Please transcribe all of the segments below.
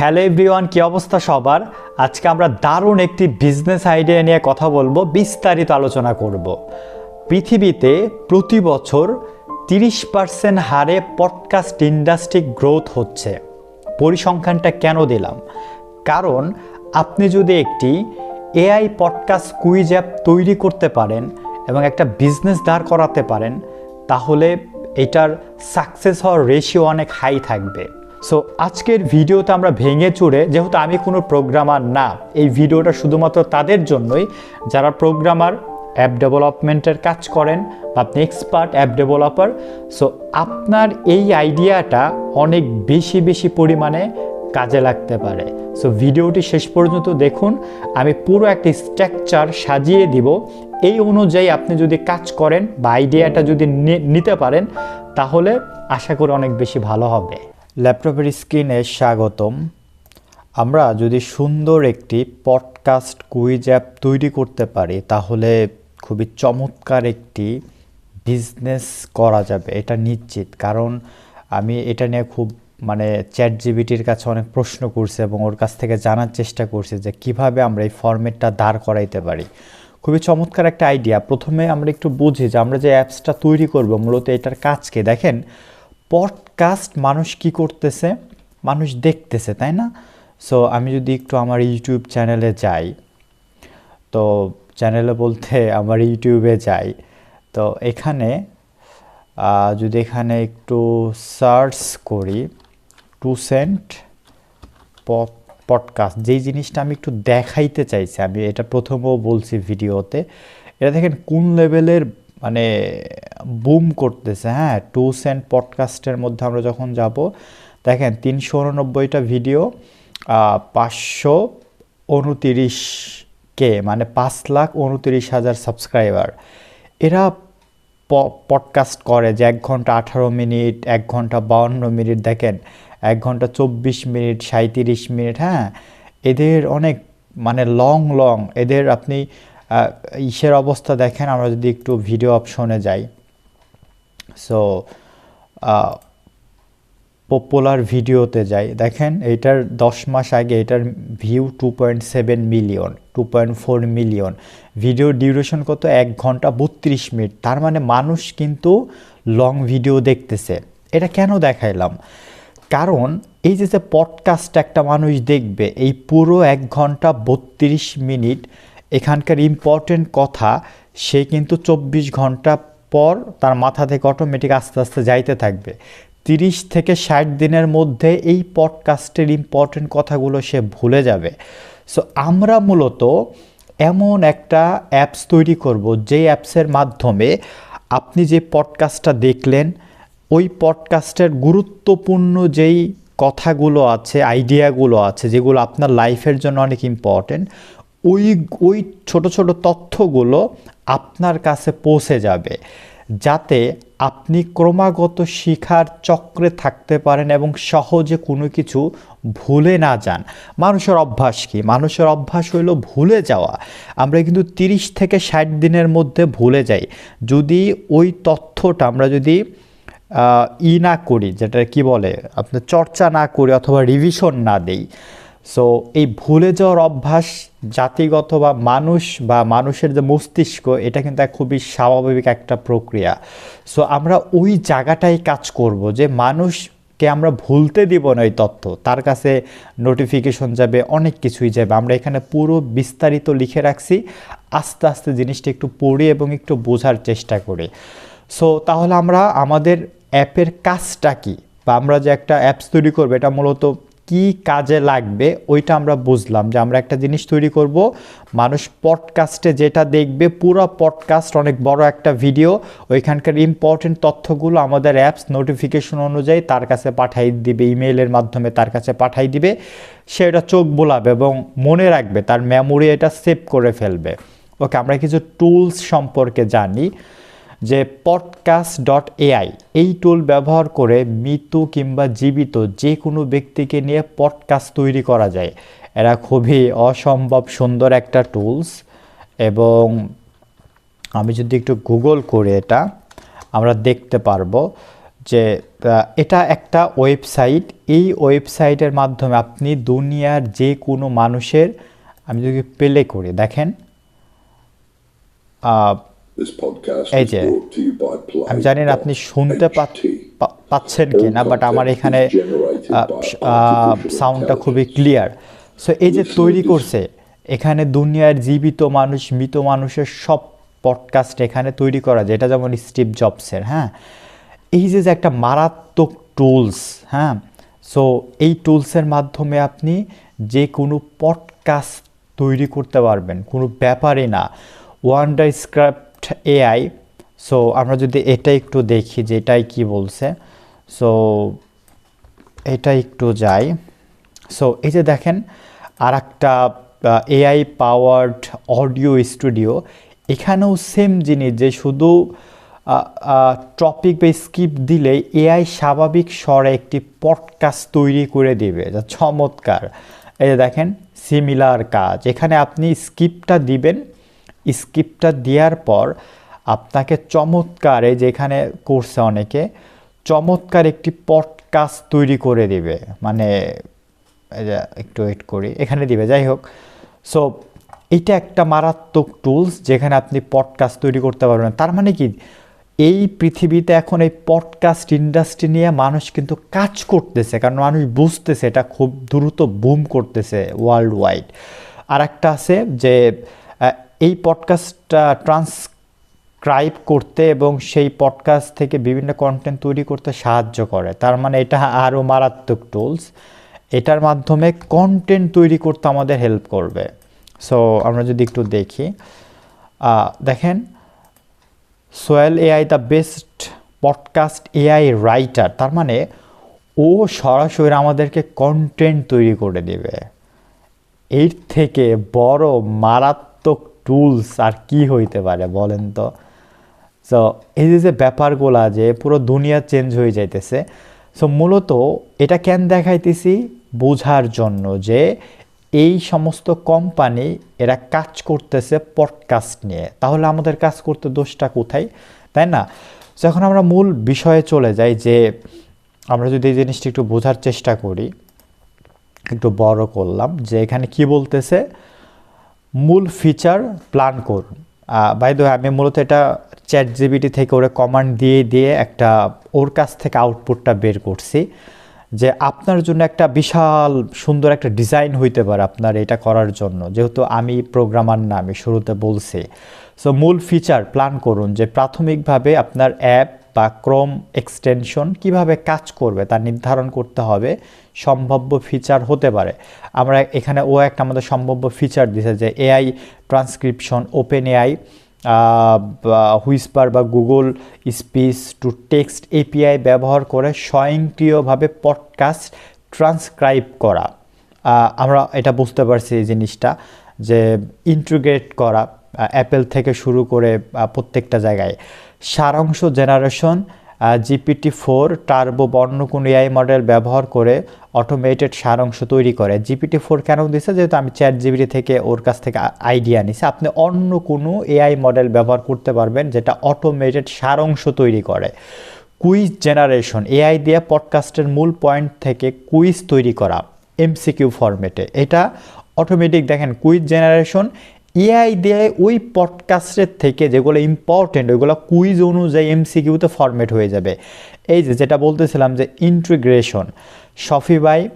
Hello everyone কি অবস্থা সবার? আজকে আমরা দারুণ একটি বিজনেস আইডিয়া নিয়ে কথা বলব, বিস্তারিত আলোচনা করব। পৃথিবীতে প্রতি বছর তিরিশ পার্সেন্ট হারে পডকাস্ট ইন্ডাস্ট্রি গ্রোথ হচ্ছে। পরিসংখ্যানটা কেন দিলাম? কারণ আপনি যদি একটি এআই পডকাস্ট কুইজ অ্যাপ তৈরি করতে পারেন এবং একটা বিজনেস দাঁড় করাতে পারেন, তাহলে এটার সাকসেস হওয়ার রেশিও অনেক হাই থাকবে। সো আজকের ভিডিওতে আমরা ভেঙে চুড়ে, যেহেতু আমি কোনো প্রোগ্রামার না, এই ভিডিওটা শুধুমাত্র তাদের জন্যই। যারা প্রোগ্রামার অ্যাপ ডেভেলপমেন্টের কাজ করেন বা আপনি এক্সপার্ট অ্যাপ ডেভেলপার সো আপনার এই আইডিয়াটা অনেক বেশি বেশি পরিমাণে কাজে লাগতে পারে। সো ভিডিওটি শেষ পর্যন্ত দেখুন, আমি পুরো একটি স্ট্রাকচার সাজিয়ে দিব। এই অনুযায়ী আপনি যদি কাজ করেন বা আইডিয়াটা যদি নিতে পারেন, তাহলে আশা করি অনেক বেশি ভালো হবে। ল্যাপটপের স্ক্রিনে স্বাগতম। আমরা যদি সুন্দর একটি পডকাস্ট কুইজ অ্যাপ তৈরি করতে পারি, তাহলে খুবই চমৎকার একটি বিজনেস করা যাবে। এটা নিশ্চিত। কারণ আমি এটা নিয়ে খুব মানে চ্যাট জিবিটির কাছে অনেক প্রশ্ন করছি এবং ওর কাছ থেকে জানার চেষ্টা করছি যে কীভাবে আমরা এই ফরম্যাটটা দাঁড় করাইতে পারি। খুবই চমৎকার একটা আইডিয়া। প্রথমে আমরা একটু বুঝি যে আমরা যে অ্যাপসটা তৈরি করব, মূলত এটার কাজকে দেখেন পডকাস্ট মানুষ কি করতেছে? মানুষ দেখতেছে, তাই না? সো আমি যদি একটু আমার ইউটিউব চ্যানেলে যাই, তো চ্যানেলে বলতে আমার ইউটিউবে যাই, তো এখানে যদি এখানে একটু সার্চ করি টু সেন্ট পডকাস্ট যেই জিনিসটা আমি একটু দেখাইতে চাইছি, আমি এটা প্রথমেও বলছি ভিডিওতে, এটা দেখেন কোন লেভেলের মানে বুম করতেছে হ্যাঁ টু সেন্ট পডকাস্টের মধ্যে আমরা যখন যাব, দেখেন তিনশো উননব্বইটা ভিডিও পাঁচশো উনতিরিশ কে মানে পাঁচ লাখ উনতিরিশ হাজার সাবস্ক্রাইবার এরা পডকাস্ট করে যে এক ঘণ্টা আঠারো মিনিট, এক ঘণ্টা বাউন্ন মিনিট, দেখেন, এক ঘণ্টা চব্বিশ মিনিট সাঁত্রিশ মিনিট হ্যাঁ এদের অনেক মানে লং লং এদের আপনি ইসের অবস্থা দেখেন, আমরা যদি একটু ভিডিও অপশনে যাই। সো পপুলার ভিডিওতে যাই, দেখেন এটার দশ মাস আগে এটার view two point seven million two point four million video duration কত? এক ঘণ্টা বত্রিশ মিনিট। তার মানে মানুষ কিন্তু লং ভিডিও দেখতেছে। এটা কেন দেখাইলাম? কারণ এই যে যে পডকাস্ট একটা মানুষ দেখবে, এই পুরো এক ঘণ্টা বত্রিশ মিনিট এখানকার ইম্পর্টেন্ট কথা, সে কিন্তু চব্বিশ ঘণ্টা পর তার মাথা থেকে অটোমেটিক আস্তে আস্তে যাইতে থাকবে। তিরিশ থেকে ষাট দিনের মধ্যে এই পডকাস্টের ইম্পর্টেন্ট কথাগুলো সে ভুলে যাবে। সো আমরা মূলত এমন একটা অ্যাপস তৈরি করব, যে অ্যাপসের মাধ্যমে আপনি যে পডকাস্টটা দেখলেন, ওই পডকাস্টের গুরুত্বপূর্ণ যেই কথাগুলো আছে আইডিয়াগুলো আছে, যেগুলো আপনার লাইফের জন্য অনেক ইম্পর্টেন্ট ওই ওই ছোট ছোট তথ্যগুলো আপনার কাছে পৌঁছে যাবে, যাতে আপনি ক্রমাগত শিখার চক্রে থাকতে পারেন এবং সহজে কোনো কিছু ভুলে না যান। মানুষের অভ্যাস কি? মানুষের অভ্যাস হলো ভুলে যাওয়া। আমরা কিন্তু তিরিশ থেকে ষাট দিনের মধ্যে ভুলে যাই। যদি ওই তথ্যটা আমরা যদি ই না করি যেটা কি বলে? আপনার চর্চা না করি অথবা রিভিশন না দেই সো এই ভুলে যাওয়ার অভ্যাস জাতিগত বা মানুষ বা মানুষের যে মস্তিষ্ক, এটা কিন্তু খুবই স্বাভাবিক একটা প্রক্রিয়া। সো আমরা ওই জায়গাটাই কাজ করব যে মানুষকে আমরা ভুলতে দিব না ওই তথ্য। তার কাছে নোটিফিকেশন যাবে, অনেক কিছুই যাবে। আমরা এখানে পুরো বিস্তারিত লিখে রাখছি। আস্তে আস্তে জিনিসটা একটু পড়ি এবং একটু বোঝার চেষ্টা করি। সো তাহলে আমরা আমাদের অ্যাপের কাজটা কি? বা আমরা যে একটা অ্যাপস তৈরি করব, এটা মূলত কি কাজে লাগবে, ওইটা আমরা বুঝলাম যে আমরা একটা জিনিস তৈরি করব। মানুষ পডকাস্টে যেটা দেখবে, পুরো পডকাস্ট অনেক বড় একটা ভিডিও ওইখানকার ইম্পর্টেন্ট তথ্যগুলো আমাদের অ্যাপস নোটিফিকেশন অনুযায়ী তার কাছে পাঠাই দিবে ইমেইলের মাধ্যমে তার কাছে পাঠাই দিবে। সে এটা চোখ বোলাবে এবং মনে রাখবে, তার মেমোরি এটা সেভ করে ফেলবে। ওকে আমরা কিছু টুলস সম্পর্কে জানি। যে পডকাস্ট ডট এআই এই টুল ব্যবহার করে মৃত কিংবা জীবিত যে কোনো ব্যক্তিকে নিয়ে পডকাস্ট তৈরি করা যায়। এরা খুবই অসম্ভব সুন্দর একটা টুলস এবং আমি যদি একটু গুগল করে এটা, আমরা দেখতে পারব যে এটা একটা ওয়েবসাইট এই ওয়েবসাইটের মাধ্যমে আপনি দুনিয়ার যে কোনো মানুষের, আমি যদি প্লে করি, দেখেন এই যে. আমি জানি না আপনি শুনতে পাচ্ছেন কি না বাট আমার এখানে সাউন্ডটা খুবই ক্লিয়ার সো এই যে তৈরি করছে এখানে দুনিয়ার জীবিত মানুষ মৃত মানুষের সব পডকাস্ট এখানে তৈরি করা যায়। এটা যেমন স্টিভ জবসের হ্যাঁ? এই যে যে একটা মারাত্মক টুলস হ্যাঁ? সো এই টুলসের মাধ্যমে আপনি যে কোনো পডকাস্ট তৈরি করতে পারবেন। কোনো ব্যাপারই না। ওয়ান্ডার স্ক্রাপ্ট এআই সো আমরা যদি এটা একটু দেখি যে এটাই কি বলছে সো এটা একটু যাই সো এই যে দেখেন আর একটা এআই পাওয়ার্ড অডিও স্টুডিও এখানেও সেম জিনিস যে শুধু টপিক বা স্ক্রিপ্ট দিলে এআই স্বাভাবিক স্বরে একটি পডকাস্ট তৈরি করে দেবে, যা চমৎকার। এই যে দেখেন সিমিলার কাজ। এখানে আপনি স্ক্রিপ্টটা দিবেন স্ক্রিপ্টটা দেওয়ার পর আপনাকে চমৎকার এই যে করছে অনেকে, চমৎকার একটি পডকাস্ট তৈরি করে দিবে। মানে একটু ওয়েট করি, এখানে দিবে, যাই হোক। সো এটা একটা মারাত্মক টুলস যেখানে আপনি পডকাস্ট তৈরি করতে পারবেন। তার মানে কি? এই পৃথিবীতে এখন এই পডকাস্ট ইন্ডাস্ট্রি নিয়ে মানুষ কিন্তু কাজ করতেছে, কারণ মানুষ বুঝতেছে এটা খুব দ্রুত বুম করতেছে ওয়ার্ল্ড ওয়াইড আর একটা আছে যে এই পডকাস্টটা ট্রান্সক্রাইব করতে এবং সেই পডকাস্ট থেকে বিভিন্ন কন্টেন্ট তৈরি করতে সাহায্য করে। তার মানে এটা আরও মারাত্মক টুলস এটার মাধ্যমে কন্টেন্ট তৈরি করতে আমাদের হেল্প করবে। সো আমরা যদি একটু দেখি। দেখেন Swell AI the best podcast AI writer তার মানে ও সরাসরি আমাদেরকে কন্টেন্ট তৈরি করে দেবে। এর থেকে বড় মারাত্মক টুলস আর কি হইতে পারে বলেন তো? সো এই যে যে ব্যাপারগুলা যে পুরো দুনিয়া চেঞ্জ হয়ে যাইতেছে সো মূলত এটা কেন দেখাইতেছি? বোঝার জন্য যে এই সমস্ত কোম্পানি এরা কাজ করতেছে পডকাস্ট নিয়ে। তাহলে আমাদের কাজ করতে দোষটা কোথায়? তাই না? যখন আমরা মূল বিষয়ে চলে যাই যে আমরা যদি এই জিনিসটা একটু বোঝার চেষ্টা করি, একটু বড় করলাম যে এখানে কি বলতেছে? মূল ফিচার প্ল্যান করুন বাই দ্য আমি মূলত এটা চ্যাট জিবিটি থেকে ওরা কমান্ড দিয়ে দিয়ে একটা ওর কাছ থেকে আউটপুটটা বের করছি যে আপনার জন্য একটা বিশাল সুন্দর একটা ডিজাইন হইতে পারে আপনার এটা করার জন্য। যেহেতু আমি প্রোগ্রামার না, আমি শুরুতে বলছি। সো মূল ফিচার প্ল্যান করুন যে প্রাথমিকভাবে আপনার অ্যাপ বা ক্রোম এক্সটেনশন কীভাবে কাজ করবে তা নির্ধারণ করতে হবে, সম্ভাব্য ফিচার হতে পারে। আমরা এখানে ও একটা আমাদের সম্ভাব্য ফিচার দিছে যে AI transcription Open AI Whisper বা Google speech to text API ব্যবহার করে স্বয়ংক্রিয়ভাবে পডকাস্ট ট্রান্সক্রাইব করা। আমরা এটা বুঝতে পারছি এই জিনিসটা যে ইন্টিগ্রেট করা অ্যাপেল থেকে শুরু করে প্রত্যেকটা জায়গায়। সারাংশ জেনারেশন জিপিটি ফোর টার্বো বর্ণ কোনো এআই মডেল ব্যবহার করে অটোমেটেড সারাংশ তৈরি করে। জিপিটি ফোর কেন দিছে? যেহেতু আমি চ্যাট জিবিটি থেকে ওর কাছ থেকে আইডিয়া নিছি। আপনি অন্য কোনো এআই মডেল ব্যবহার করতে পারবেন যেটা অটোমেটেড সারাংশ তৈরি করে। কুইজ জেনারেশন, এআই দিয়ে পডকাস্টের মূল পয়েন্ট থেকে কুইজ তৈরি করা এমসিকিউ ফরম্যাটে। এটা অটোমেটিক দেখেন, কুইজ জেনারেশন এআই দিয়ে ওই পডকাস্টের থেকে যেগুলো ইম্পর্টেন্ট ওইগুলো কুইজ অনুযায়ী এমসিকিউতে ফরম্যাট হয়ে যাবে। এই যে যেটা বলতেছিলাম যে integration Spotify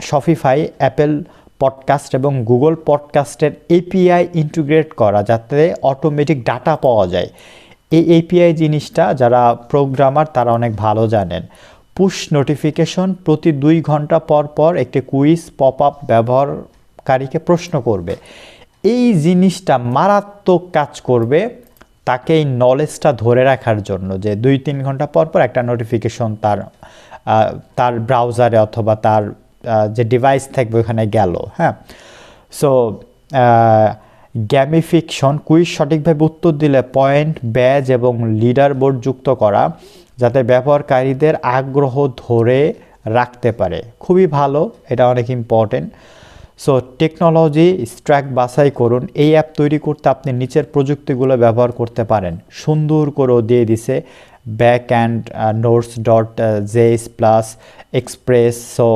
Spotify Apple podcast এবং গুগল পডকাস্টের এপিআই ইন্টিগ্রেট করা যাতে অটোমেটিক ডাটা পাওয়া যায়। এই এপিআই জিনিসটা যারা প্রোগ্রামার তারা অনেক ভালো জানেন। পুশ নোটিফিকেশন প্রতি দুই ঘণ্টা পর পর একটি কুইজ পপ আপ ব্যবহারকারীকে প্রশ্ন করবে। এই জিনিসটা মারাত্মক কাজ করবে তাকে এই নলেজটা ধরে রাখার জন্য যে দুই, তিন ঘণ্টা পর পর একটা নোটিফিকেশন তার তার ব্রাউজারে অথবা তার যে ডিভাইস থাকবে ওখানে গেল হ্যাঁ? সো গ্যামিফিকশন কুইজ সঠিকভাবে উত্তর দিলে পয়েন্ট ব্যাজ এবং লিডার বোর্ড যুক্ত করা যাতে ব্যবহারকারীদের আগ্রহ ধরে রাখতে পারে। খুবই ভালো, এটা অনেক ইম্পর্টেন্ট সো টেকনোলজি স্ট্র্যাক বাছাই করুন। এই অ্যাপ তৈরি করতে আপনি নিচের প্রযুক্তিগুলো ব্যবহার করতে পারেন। সুন্দর করেও দিয়ে দিছে। Backend Node dot JS plus Express so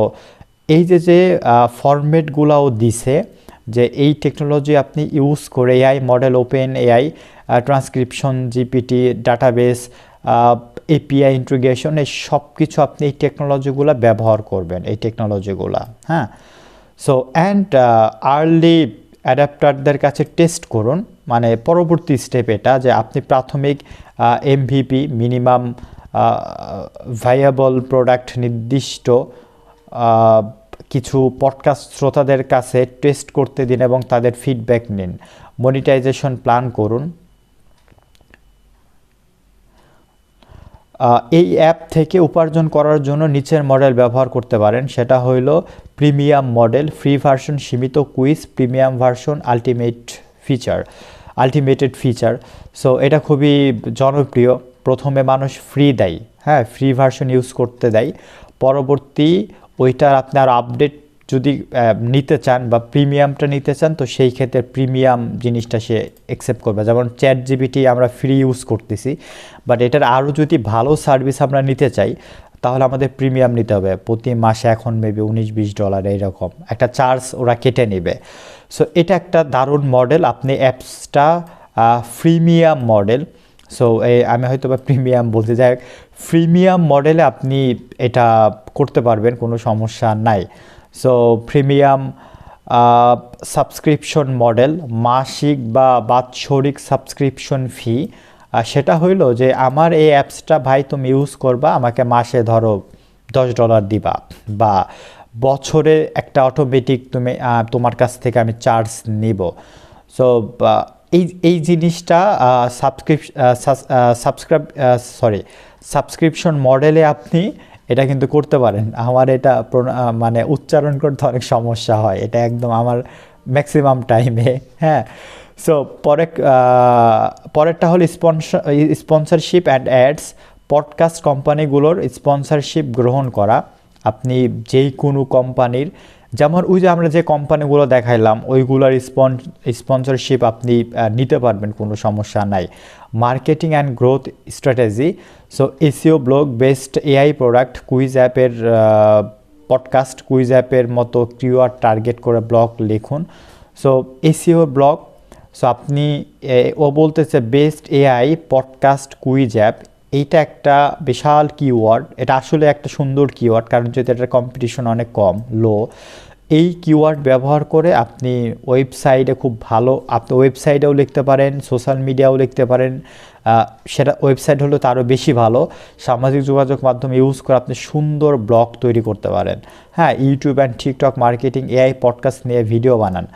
এই যে যে ফরম্যাটগুলোও দিছে যে, এই টেকনোলজি আপনি ইউজ করে AI model Open AI transcription GPT database API integration এই সব কিছু আপনি এই টেকনোলজিগুলো ব্যবহার করবেন, এই টেকনোলজিগুলো হ্যাঁ? সো অ্যান্ড আর্লি অ্যাডাপ্টারদের কাছে টেস্ট করুন মানে পরবর্তী স্টেপ এটা যে আপনি প্রাথমিক এমভিপি মিনিমাম ভাইয়াবল প্রোডাক্ট নির্দিষ্ট কিছু পডকাস্ট শ্রোতাদের কাছে টেস্ট করতে দিন এবং তাদের ফিডব্যাক নিন। মনিটাইজেশন প্ল্যান করুন। এই অ্যাপ থেকে উপার্জন করার জন্য নিচের মডেল ব্যবহার করতে পারেন। সেটা হইল প্রিমিয়াম মডেল ফ্রি ভার্সন সীমিত quiz premium version ultimate feature ultimated feature so এটা খুবই জনপ্রিয়। প্রথমে মানুষ ফ্রি দেয়। হ্যাঁ ফ্রি ভার্সন ইউজ করতে দেয়। পরবর্তী ওইটার আপনার আপডেট যদি নিতে চান বা প্রিমিয়ামটা নিতে চান, তো সেই ক্ষেত্রে প্রিমিয়াম জিনিসটা সে অ্যাকসেপ্ট করবে। যেমন চ্যাট জিবিটি আমরা ফ্রি ইউজ করতেছি বাট এটার আরও যদি ভালো সার্ভিস আমরা নিতে চাই, তাহলে আমাদের প্রিমিয়াম নিতে হবে। প্রতি মাসে এখন মেবি উনিশ বিশ ডলার এইরকম। একটা চার্জ ওরা কেটে নেবে। সো এটা একটা দারুণ মডেল আপনি অ্যাপসটা ফ্রিমিয়াম মডেল সো আমি হয়তো বা প্রিমিয়াম বলতে যাই। প্রিমিয়াম মডেলে আপনি এটা করতে পারবেন, কোনো সমস্যা নাই। সো প্রিমিয়াম সাবস্ক্রিপশন মডেল মাসিক বা বাৎসরিক সাবস্ক্রিপশন ফি সেটা হইল যে, আমার এই অ্যাপসটা ভাই তুমি ইউজ করবা, আমাকে মাসে ধরো দশ ডলার দিবা। বা বছরে একটা অটোমেটিক তুমি তোমার কাছ থেকে আমি চার্জ নিব। সো এই এই জিনিসটা সাবস্ক্রিপ সাবস্ক্রাইব সরি সাবস্ক্রিপশন মডেলে আপনি এটা কিন্তু করতে পারেন। আমার এটা মানে উচ্চারণ করতে অনেক সমস্যা হয়। এটা একদম আমার ম্যাক্সিমাম টাইমে হ্যাঁ। সো পরে পরেরটা হলো sponsor sponsorship and ads podcast কোম্পানিগুলোর স্পন্সরশিপ গ্রহণ করা। আপনি যেই কোনো কোম্পানির যেমন ওই যে আমরা যে কোম্পানিগুলো দেখাইলাম, ওইগুলোর স্পন্সরশিপ আপনি নিতে পারবেন, কোনো সমস্যা নাই। Marketing and growth strategy so SEO blog best AI product quiz অ্যাপের পডকাস্ট কুইজ অ্যাপের মতো কিউআর টার্গেট করে ব্লগ লিখুন। সো এসিও ব্লগ সো আপনি ও বলতেছে best AI podcast quiz app এইটা একটা বিশাল কিওয়ার্ড এটা আসলে একটা সুন্দর কিওয়ার্ড কারণ যেহেতু এটার কম্পিটিশন অনেক কম লো এই কিওয়ার্ড ব্যবহার করে আপনি ওয়েবসাইটে খুব ভালো, আপনি ওয়েবসাইটেও লিখতে পারেন সোশ্যাল মিডিয়াও লিখতে পারেন সেটা ওয়েবসাইট হলো তারও বেশি ভালো। সামাজিক যোগাযোগ মাধ্যম ইউজ করে আপনি সুন্দর ব্লগ তৈরি করতে পারেন। হ্যাঁ YouTube and TikTok marketing AI podcast নিয়ে ভিডিও বানান।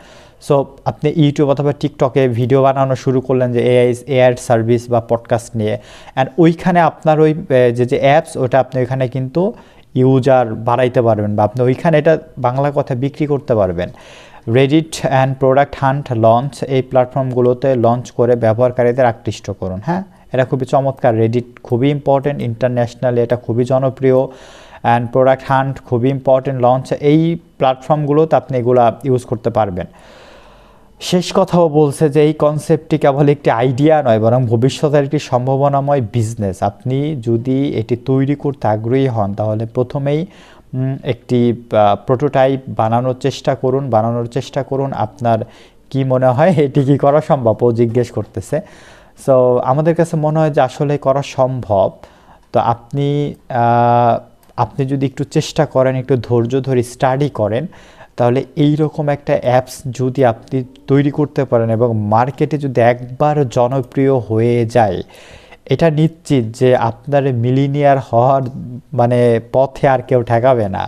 সো আপনি ইউটিউব অথবা টিকটকে ভিডিও বানানো শুরু করলেন যে এআই এআই সার্ভিস বা পডকাস্ট নিয়ে। অ্যান্ড ওইখানে আপনার ওই যে যে অ্যাপস ওটা আপনি ওইখানে কিন্তু ইউজার বাড়াইতে পারবেন বা আপনি ওইখানে এটা বাংলা কথা বিক্রি করতে পারবেন। Reddit and Product Hunt launch এই প্ল্যাটফর্মগুলোতে লঞ্চ করে ব্যবহারকারীদের আকৃষ্ট করুন হ্যাঁ? এটা খুবই চমৎকার। রেডিট খুবই ইম্পর্টেন্ট ইন্টারন্যাশনালি এটা খুবই জনপ্রিয়। অ্যান্ড প্রোডাক্ট হান্ট খুবই ইম্পর্টেন্ট লঞ্চ এই প্ল্যাটফর্মগুলোতে আপনি এগুলা ইউজ করতে পারবেন। শেষ কথাও বলছে যে এই কনসেপ্টটি কেবল একটি আইডিয়া নয়, বরং ভবিষ্যতের একটি সম্ভাবনাময় বিজনেস আপনি যদি এটি তৈরি করতে আগ্রহী হন, তাহলে প্রথমেই একটি প্রোটোটাইপ বানানোর চেষ্টা করুন। বানানোর চেষ্টা করুন, আপনার কি মনে হয় এটি কি করা সম্ভব? ও জিজ্ঞেস করতেছে। সো আমাদের কাছে মনে হয় যে আসলে করা সম্ভব। তো আপনি আপনি যদি একটু চেষ্টা করেন, একটু ধৈর্য ধরে স্টাডি করেন তাহলে এই রকম একটা অ্যাপস যদি আপনি তৈরি করতে পারেন এবং মার্কেটে যদি একবার জনপ্রিয় হয়ে যায়, এটা নিশ্চিত যে আপনার মিলিনিয়ার হওয়ার মানে পথে আর কেউ ঠেকাবে না।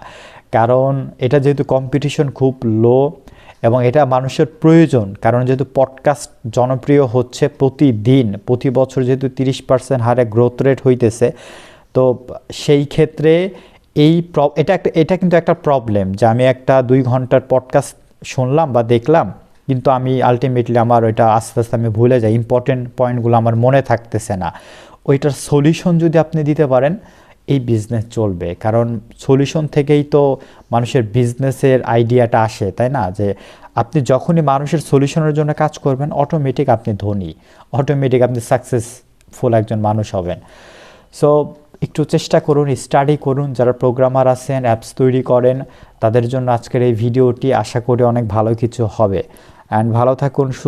কারণ এটা যেহেতু কম্পিটিশন খুব লো এবং এটা মানুষের প্রয়োজন, কারণ যেহেতু পডকাস্ট জনপ্রিয় হচ্ছে প্রতিদিন, প্রতি বছর যেহেতু তিরিশ পার্সেন্ট হারে গ্রোথ রেট হইতেছে, তো সেই ক্ষেত্রে এই এটা একটা, এটা কিন্তু একটা প্রবলেম যে আমি একটা দুই ঘণ্টার পডকাস্ট শুনলাম বা দেখলাম, কিন্তু আমি আলটিমেটলি আমার ওইটা আস্তে আস্তে আমি ভুলে যাই ইম্পর্টেন্ট পয়েন্টগুলো আমার মনে থাকতেছে না। ওইটার সলিউশন যদি আপনি দিতে পারেন, এই বিজনেস চলবে। কারণ সলিউশন থেকেই তো মানুষের বিজনেসের আইডিয়াটা আসে, তাই না? যে আপনি যখনই মানুষের সলিউশনের জন্য কাজ করবেন অটোমেটিক আপনি ধনী অটোমেটিক আপনি সাকসেসফুল একজন মানুষ হবেন। সো একটু চেষ্টা করুন স্টাডি করুন। যারা প্রোগ্রামার আছেন অ্যাপস তৈরি করেন, তাদের জন্য আজকের এই ভিডিওটি আশা করি অনেক ভালো কিছু হবে। অ্যান্ড ভালো থাকুন